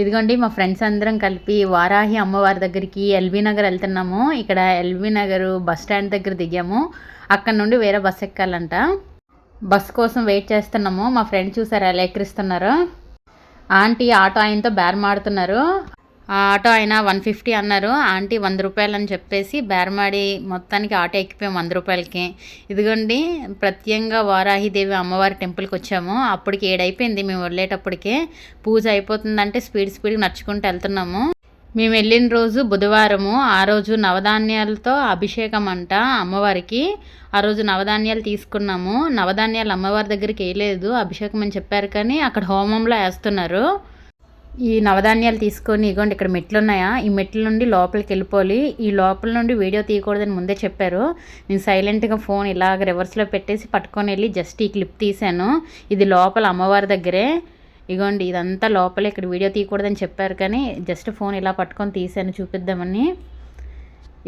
ఇదిగోండి మా ఫ్రెండ్స్ అందరం కలిపి వారాహి అమ్మవారి దగ్గరికి ఎల్బీ నగర్ వెళ్తున్నాము. ఇక్కడ ఎల్బీ నగర్ బస్ స్టాండ్ దగ్గర దిగాము. అక్కడ నుండి వేరే బస్ ఎక్కాలంట. బస్ కోసం వెయిట్ చేస్తున్నాము. మా ఫ్రెండ్ చూసారు ఎలా ఎక్కిరిస్తున్నారు. ఆంటీ ఆటో ఆయనతో బేరమాడుతున్నారు. మాడుతున్నారు ఆటో అయినా వన్ ఫిఫ్టీ అన్నారు. ఆంటీ వంద రూపాయలు అని చెప్పేసి బేరమాడి మొత్తానికి ఆటో ఎక్కిపోయాం వంద రూపాయలకి. ఇదిగోండి ప్రత్యేకంగా వారాహిదేవి అమ్మవారి టెంపుల్కి వచ్చాము. అప్పటికి ఏడైపోయింది మేము వెళ్ళేటప్పటికే. పూజ అయిపోతుందంటే స్పీడ్ స్పీడ్గా నడుచుకుంటూ వెళ్తున్నాము. మేము వెళ్ళిన రోజు బుధవారము ఆ రోజు నవధాన్యాలతో అభిషేకం అంట అమ్మవారికి. ఆ రోజు నవధాన్యాలు తీసుకున్నాము. నవధాన్యాలు అమ్మవారి దగ్గరికి వేయలేదు అభిషేకం అని చెప్పారు కానీ అక్కడ హోమంలో వేస్తున్నారు. ఈ నవధాన్యాలు తీసుకొని ఇగోండి ఇక్కడ మెట్లు ఉన్నాయా ఈ మెట్ల నుండి లోపలికి వెళ్ళిపోవాలి. ఈ లోపల నుండి వీడియో తీయకూడదని ముందే చెప్పారు. నేను సైలెంట్గా ఫోన్ ఇలాగ రివర్స్లో పెట్టేసి పట్టుకొని వెళ్ళి జస్ట్ ఈ క్లిప్ తీశాను. ఇది లోపల అమ్మవారి దగ్గరే. ఇగోండి ఇదంతా లోపల ఇక్కడ వీడియో తీయకూడదని చెప్పారు కానీ జస్ట్ ఫోన్ ఇలా పట్టుకొని తీశాను చూపిద్దామని.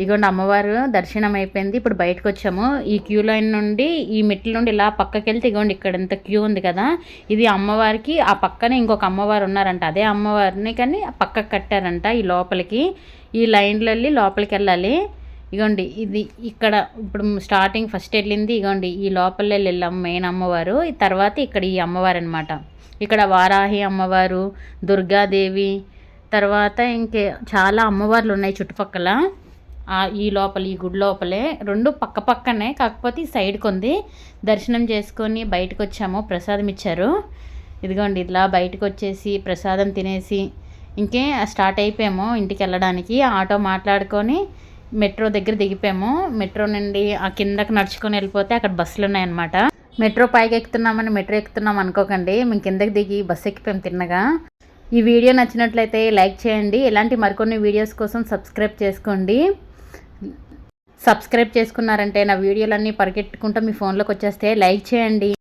ఇగోండి అమ్మవారు దర్శనం అయిపోయింది ఇప్పుడు బయటకు వచ్చాము ఈ క్యూ లైన్ నుండి ఈ మెట్ల నుండి ఇలా పక్కకి వెళ్తే ఇగోండి ఇక్కడ ఇంత క్యూ ఉంది కదా. ఇది అమ్మవారికి ఆ పక్కనే ఇంకొక అమ్మవారు ఉన్నారంట. అదే అమ్మవారిని కానీ పక్కకు కట్టారంట ఈ లోపలికి. ఈ లైన్లో వెళ్ళి లోపలికి వెళ్ళాలి ఇగోండి ఇది ఇక్కడ ఇప్పుడు స్టార్టింగ్ ఫస్ట్ వెళ్ళింది ఇగోండి. ఈ లోపల వెళ్ళాం మెయిన్ అమ్మవారు. తర్వాత ఇక్కడ ఈ అమ్మవారు అనమాట ఇక్కడ వారాహి అమ్మవారు దుర్గాదేవి తర్వాత ఇంకే చాలా అమ్మవార్లు ఉన్నాయి చుట్టుపక్కల. ఈ లోపల ఈ గుడి లోపలే రెండు పక్క పక్కనే కాకపోతే ఈ సైడ్కి ఉంది. దర్శనం చేసుకొని బయటకు వచ్చాము ప్రసాదం ఇచ్చారు. ఇదిగోండి ఇలా బయటకు వచ్చేసి ప్రసాదం తినేసి ఇంకే స్టార్ట్ అయిపోయాము ఇంటికి వెళ్ళడానికి. ఆటో మాట్లాడుకొని మెట్రో దగ్గర దిగిపోయాము. మెట్రో నుండి ఆ కిందకు నడుచుకొని వెళ్ళిపోతే అక్కడ బస్సులు ఉన్నాయన్నమాట. మెట్రో పైకి ఎక్కుతున్నామని మెట్రో ఎక్కుతున్నాం అనుకోకండి. మేము కిందకి దిగి బస్సు ఎక్కిపోయాం తిన్నగా. ఈ వీడియో నచ్చినట్లయితే లైక్ చేయండి. ఇలాంటి మరికొన్ని వీడియోస్ కోసం సబ్స్క్రైబ్ చేసుకోండి. సబ్స్క్రైబ్ చేసుకున్నారంటే నా వీడియోలన్నీ పరిగెట్టుకుంటూ మీ ఫోన్లోకి వచ్చేస్తే లైక్ చేయండి.